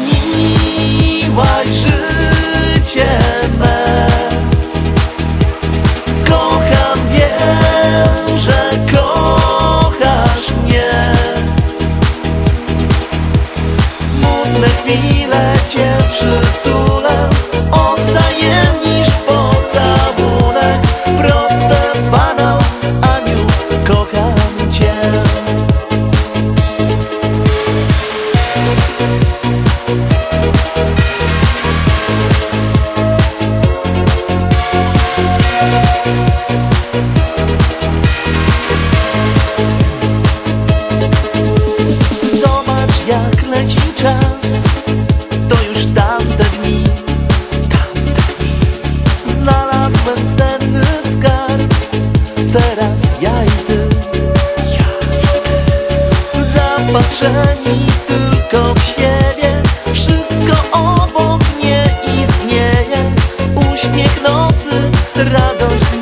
zmieniłaś życie me. Kocham, wiem, że kochasz mnie. Smutne chwile cię jak leci czas To już tamte dni Tamte dni. Znalazłem cenny skarb Teraz ja i ty. Ja i ty. Zapatrzeni tylko w siebie Wszystko obok nie istnieje. Uśmiech nocy, radość